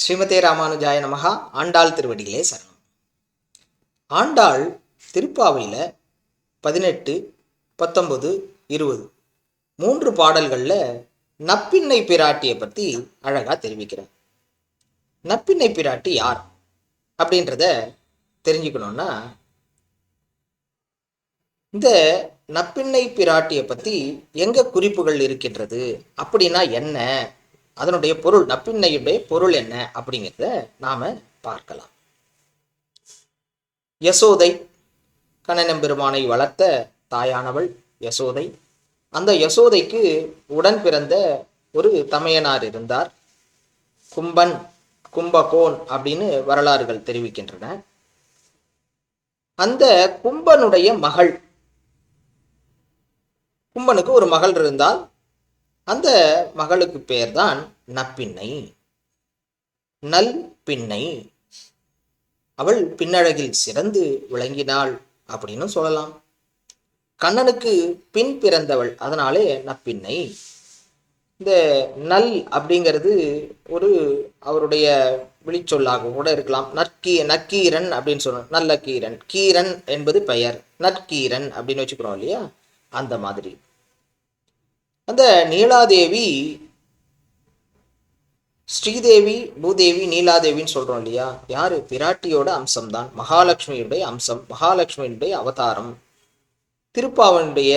ஸ்ரீமதே ராமானுஜாய நமகா ஆண்டாள் திருவடிகளே சரணம். ஆண்டாள் திருப்பாவையில் பதினெட்டு பத்தொம்பது இருபது மூன்று பாடல்களில் நப்பின்னை பிராட்டியை பற்றி அழகாக தெரிவிக்கிறார். நப்பின்னை பிராட்டி யார் அப்படின்றத தெரிஞ்சுக்கணுன்னா இந்த நப்பின்னை பிராட்டியை பற்றி எங்கே குறிப்புகள் இருக்கின்றது அப்படின்னா என்ன அதனுடைய பொருள் நப்பின்னையுடைய பொருள் என்ன அப்படிங்கிறத நாம பார்க்கலாம். யசோதை கண்ணனம்பெருமானை வளர்த்த தாயானவள் யசோதை. அந்த யசோதைக்கு உடன் பிறந்த ஒரு தமையனார் இருந்தார். கும்பன் கும்பகோன் அப்படின்னு வரலாறுகள் தெரிவிக்கின்றன. அந்த கும்பனுடைய மகள் கும்பனுக்கு ஒரு மகள் இருந்தால் அந்த மகளுக்கு பேர்தான் நப்பின்னை. நல் பின்னை. அவள் பின்னழகில் சிறந்து விளங்கினாள் அப்படின்னு சொல்லலாம். கண்ணனுக்கு பின் பிறந்தவள் அதனாலே நப்பின்னை. இந்த நல் அப்படிங்கிறது ஒரு அவருடைய விழிச்சொல்லாக கூட இருக்கலாம். நற்கீ நக்கீரன் அப்படின்னு சொல்லணும் நல்ல கீரன் கீரன் என்பது பெயர். நற்கீரன் அப்படின்னு வச்சுக்கிறோம் இல்லையா? அந்த மாதிரி. அந்த நீலாதேவி ஸ்ரீதேவி பூதேவி நீலாதேவின்னு சொல்றோம் இல்லையா? யாரு? பிராட்டியோட அம்சம்தான். மகாலட்சுமியுடைய அம்சம். மகாலட்சுமியுடைய அவதாரம். திருப்பாவனுடைய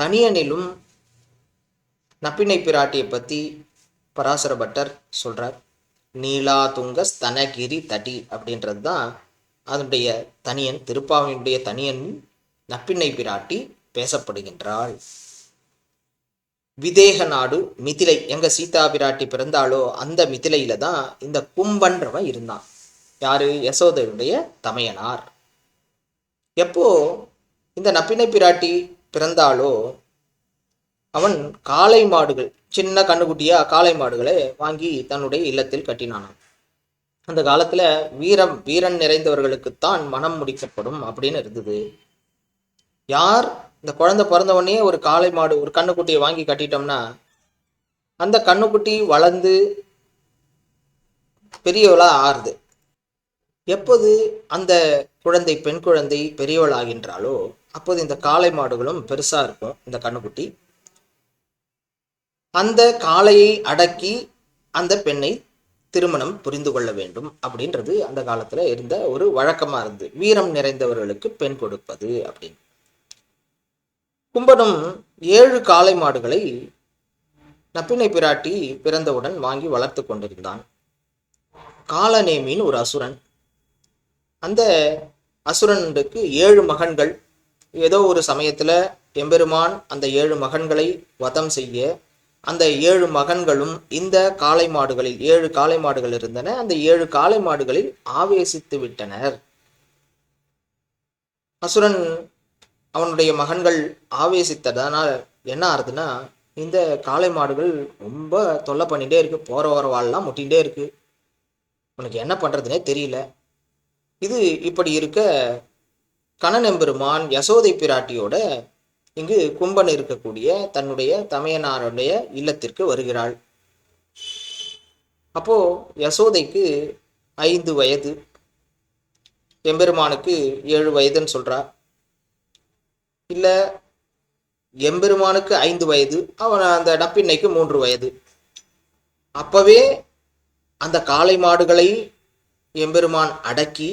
தனியனிலும் நப்பினை பிராட்டியை பற்றி பராசர பட்டர் சொல்றார். நீலா துங்க ஸ்தனகிரி தடி அப்படின்றது தான் அதனுடைய தனியன் திருப்பாவனுடைய தனியன் நப்பின்னை பிராட்டி பேசப்படுகின்றாள். விதேக நாடு மிதிலை எங்க சீதா பிராட்டி பிறந்தாளோ அந்த மிதிலையில தான் இந்த கும்பன்றவன் இருந்தான். யாரு? யசோதையுடைய தமையனார். எப்போ இந்த நப்பினை பிராட்டி பிறந்தாலோ அவன் காளை மாடுகள் சின்ன கண்ணுக்குட்டியா காளை மாடுகளை வாங்கி தன்னுடைய இல்லத்தில் கட்டினானான் அந்த காலத்துல வீரம் வீரன் நிறைந்தவர்களுக்குத்தான் மனம் முடிக்கப்படும் அப்படின்னு இருந்தது. யார்? இந்த குழந்தை பிறந்த உடனே ஒரு காளை மாடு ஒரு கண்ணுக்குட்டியை வாங்கி கட்டிட்டோம்னா அந்த கண்ணுக்குட்டி வளர்ந்து பெரியவளாக ஆறுது. எப்போது அந்த குழந்தை பெண் குழந்தை பெரியவள் ஆகின்றாலோ அப்போது இந்த காளை மாடுகளும் பெருசாக இருக்கும் இந்த கண்ணுக்குட்டி அந்த காளையை அடக்கி அந்த பெண்ணை திருமணம் புரிந்து கொள்ள வேண்டும் அப்படின்றது அந்த காலத்தில் இருந்த ஒரு வழக்கமாக இருந்து வீரம் நிறைந்தவர்களுக்கு பெண் கொடுப்பது அப்படின்னு. கும்பனும் ஏழு காளை மாடுகளை நப்பினை பிராட்டி பிறந்தவுடன் வாங்கி வளர்த்து கொண்டிருந்தான். காலநேமின்னு ஒரு அசுரன். அந்த அசுரனுக்கு ஏழு மகன்கள். ஏதோ ஒரு சமயத்துல எம்பெருமான் அந்த ஏழு மகன்களை வதம் செய்ய அந்த ஏழு மகன்களும் இந்த காளை மாடுகளில் ஏழு காளை மாடுகள் இருந்தன. அந்த ஏழு காளை மாடுகளில் ஆவேசித்து விட்டனர். அசுரன் அவனுடைய மகன்கள் ஆவேசித்ததனால் என்ன ஆறுதுன்னா இந்த காளை மாடுகள் ரொம்ப தொல்லை பண்ணிகிட்டே இருக்குது போகிற வர வாழலாம் முட்டிகிட்டே இருக்குது உனக்கு என்ன பண்ணுறதுனே தெரியல. இது இப்படி இருக்க கணநெம்பெருமான் யசோதை பிராட்டியோட இங்கு கும்பன் இருக்கக்கூடிய தன்னுடைய தமையனாருடைய இல்லத்திற்கு வருகிறாள். அப்போ யசோதைக்கு ஐந்து வயது. எம்பெருமானுக்கு ஏழு வயதுன்னு சொல்கிறா இல்ல எம்பெருமானுக்கு ஐந்து வயது அவன் அந்த நப்பின்னைக்கு மூன்று வயது. அப்பவே அந்த காளை மாடுகளை எம்பெருமான் அடக்கி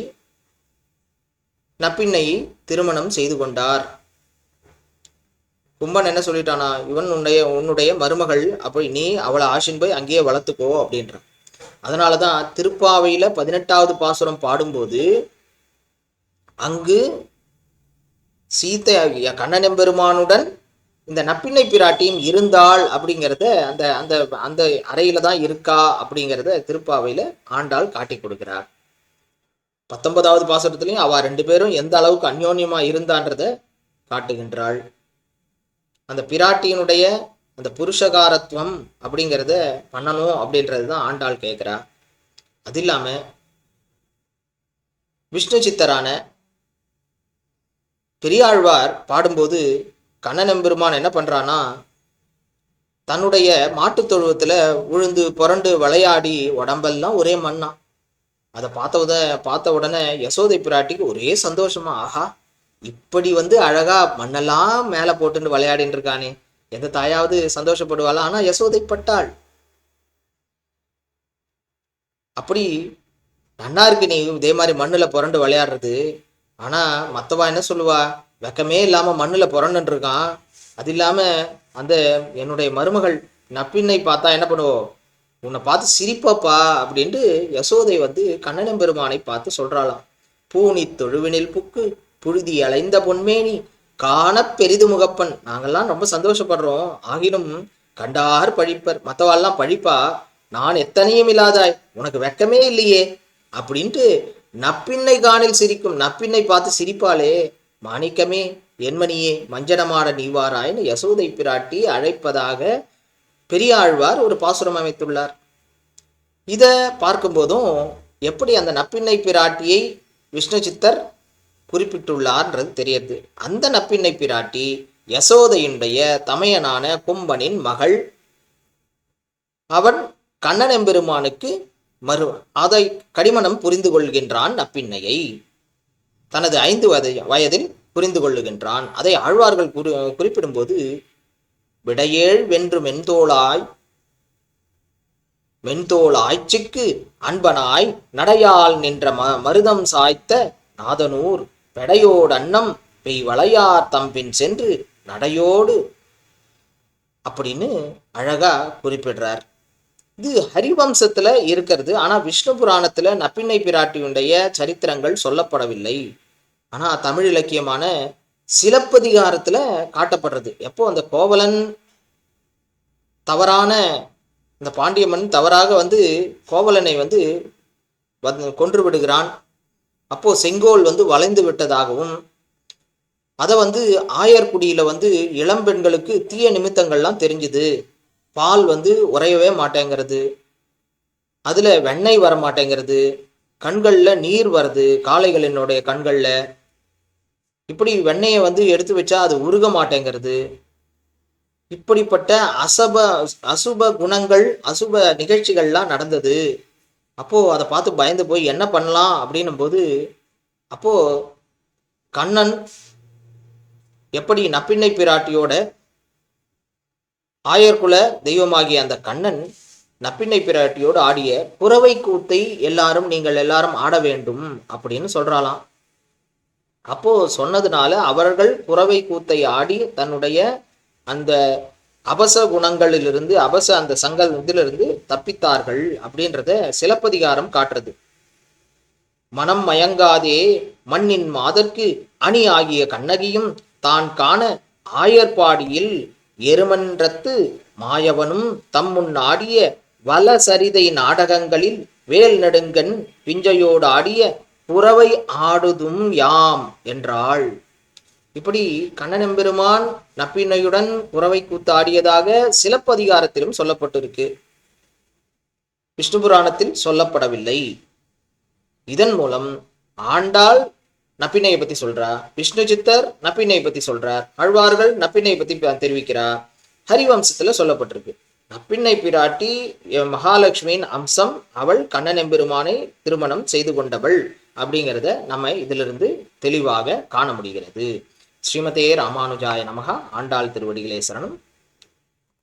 நப்பின்னையை திருமணம் செய்து கொண்டார். கும்பன் என்ன சொல்லிட்டானா இவன் உன்னுடைய உன்னுடைய மருமகள் அப்படி நீ அவளை ஆசின் போய் அங்கேயே வளர்த்துக்கோ அப்படின்றான். அதனால தான் திருப்பாவையில் பதினெட்டாவது பாசுரம் பாடும்போது அங்கு சீத்தை கண்ணனெம்பெருமானுடன் இந்த நப்பிண்ணை பிராட்டியும் இருந்தாள் அப்படிங்கிறத அந்த அந்த அந்த அறையில தான் இருக்கா அப்படிங்கிறத திருப்பாவையில ஆண்டாள் காட்டி கொடுக்கிறார். பத்தொன்பதாவது பாசுரத்துலையும் அவ ரெண்டு பேரும் எந்த அளவுக்கு அந்யோன்யமா இருந்தான்றத காட்டுகின்றாள். அந்த பிராட்டியினுடைய அந்த புருஷகாரத்துவம் அப்படிங்கிறத பண்ணணும் அப்படின்றது தான் ஆண்டாள் கேட்குறா. அது இல்லாமல் விஷ்ணு சித்தரான பெரியாழ்வார் பாடும்போது கண்ணனெம்பெருமான் என்ன பண்ணுறான்னா தன்னுடைய மாட்டுத் தொழுவத்தில் உழுந்து புரண்டு விளையாடி உடம்பெல்லாம் ஒரே மண்ணா. அதை பார்த்த உட பார்த்த உடனே யசோதை பிராட்டிக்கு ஒரே சந்தோஷமா ஆஹா இப்படி வந்து அழகா மண்ணெல்லாம் மேலே போட்டுன்னு விளையாடின்னு இருக்கானே. எந்த தாயாவது சந்தோஷப்படுவாளா? ஆனால் யசோதை பட்டாள். அப்படி நன்னா இருக்கு நீ இதே மாதிரி மண்ணில் புரண்டு விளையாடுறது ஆனால் மற்றவா என்ன சொல்லுவா? வெக்கமே இல்லாமல் மண்ணில் புரண்டுன்னு இருக்கான். அது இல்லாமல் அந்த என்னுடைய மருமகள் நப்பின்னை பார்த்தா என்ன பண்ணுவோம் உன்னை பார்த்து சிரிப்பாப்பா அப்படின்ட்டு யசோதை வந்து கண்ணனம் பெருமானை பார்த்து சொல்கிறாளாம் பூனி தொழுவினில் புக்கு புழுதி அலைந்த பொன்மேனி காண பெரிது முகப்பன். நாங்கள்லாம் ரொம்ப சந்தோஷப்படுறோம். ஆகினும் கண்டார் பழிப்பர். மற்றவாள்லாம் பழிப்பா நான் எத்தனையும் இல்லாதாய் உனக்கு வெக்கமே இல்லையே அப்படின்ட்டு நப்பின்னை காணில் சிரிக்கும் நப்பின்னை பார்த்து சிரிப்பாளே மாணிக்கமே என்மணியே மஞ்சனமாட நீவாராயன் யசோதை பிராட்டி அழைப்பதாக பெரியாழ்வார் ஒரு பாசுரம் அமைத்துள்ளார். இதை பார்க்கும்போதும் எப்படி அந்த நப்பின்னை பிராட்டியை விஷ்ணு சித்தர் குறிப்பிட்டுள்ளார்ன்றது தெரியுது அந்த நப்பின்னை பிராட்டி யசோதையினுடைய தமையனான கும்பனின் மகள். அவன் கண்ணன் எம்பெருமானுக்கு மறு அதை கடிமணம் புரிந்து கொள்கின்றான் அப்பின்னையை. தனது ஐந்து வயது வயதில் புரிந்து கொள்ளுகின்றான். அதை ஆழ்வார்கள் குறி குறிப்பிடும்போது விடையேழ் வென்று மென்தோளாய் மென்தோள் ஆய்ச்சிக்கு அன்பனாய் நடையால் நின்ற ம மருதம் சாய்த்த நாதனூர் பெடையோடு அன்னம் பெய் வளையார் தம்பின் சென்று நடையோடு அப்படின்னு அழகா குறிப்பிடுறார். இது ஹரிவம்சத்துல இருக்கிறது. ஆனா விஷ்ணு புராணத்துல நப்பின்னை பிராட்டியுடைய சரித்திரங்கள் சொல்லப்படவில்லை. ஆனா தமிழ் இலக்கியமான சிலப்பதிகாரத்துல காட்டப்படுறது. எப்போ? அந்த கோவலன் தவறான இந்த பாண்டியம்மன் தவறாக வந்து கோவலனை வந்து வந்து கொன்று விடுகிறான். அப்போ செங்கோல் வந்து வளைந்து விட்டதாகவும் அதை வந்து ஆயர்குடியில வந்து இளம்பெண்களுக்கு தீய நிமித்தங்கள்லாம் தெரிஞ்சுது. பால் வந்து உறையவே மாட்டேங்கிறது. அதில் வெண்ணெய் வர மாட்டேங்கிறது. கண்களில் நீர் வருது காளைகளினுடைய கண்களில். இப்படி வெண்ணெயை வந்து எடுத்து வச்சா அது உருக மாட்டேங்கிறது. இப்படிப்பட்ட அசப அசுப குணங்கள் அசுப நிகழ்ச்சிகள்லாம் நடந்தது. அப்போது அதை பார்த்து பயந்து போய் என்ன பண்ணலாம் அப்படின்னும் போது அப்போ கண்ணன் எப்படி நப்பின்னை பிராட்டியோட ஆயர்குல தெய்வமாகிய அந்த கண்ணன் நப்பிண்ணை பிராட்டியோடு ஆடிய புறவை கூத்தை எல்லாரும் நீங்கள் எல்லாரும் ஆட வேண்டும் அப்படின்னு சொல்றாளாம். அப்போ சொன்னதுனால அவர்கள் புறவை கூத்தை ஆடி தன்னுடைய அந்த அபச குணங்களிலிருந்து அபச அந்த சங்கல் இதிலிருந்து தப்பித்தார்கள் அப்படின்றத சிலப்பதிகாரம் காட்டுறது. மனம் மயங்காதே மண்ணின் மாதற்கு அணி ஆகிய கண்ணகியும் தான் காண ஆயர்பாடியில் எருமன்றத்து மாயவனும் தம்முன் ஆடிய வலசரிதை நாடகங்களில் வேல் நெடுங்கன் பிஞ்சையோடு ஆடிய புறவை ஆடுதும் யாம் என்றாள். இப்படி கண்ணனெம்பெருமான் நப்பினையுடன் புறவை கூத்தாடியதாக சிலப்பதிகாரத்திலும் சொல்லப்பட்டிருக்கு. விஷ்ணு புராணத்தில் சொல்லப்படவில்லை. இதன் மூலம் ஆண்டாள் நப்பினையை பத்தி சொல்றா. விஷ்ணு சித்தர் நப்பினையை பத்தி சொல்றார். ஆழ்வார்கள் நப்பினை பத்தி ப- தெரிவிக்கிறா. ஹரிவம்சத்துல சொல்லப்பட்டிருக்கு. நப்பின்னை பிராட்டி மகாலட்சுமியின் அம்சம் அவள் கண்ணன் எம்பெருமானை திருமணம் செய்து கொண்டவள் அப்படிங்கிறத நம்ம இதிலிருந்து தெளிவாக காண முடிகிறது. ஸ்ரீமதே ராமானுஜாய நமகா. ஆண்டாள் திருவடிகளே சரணம்.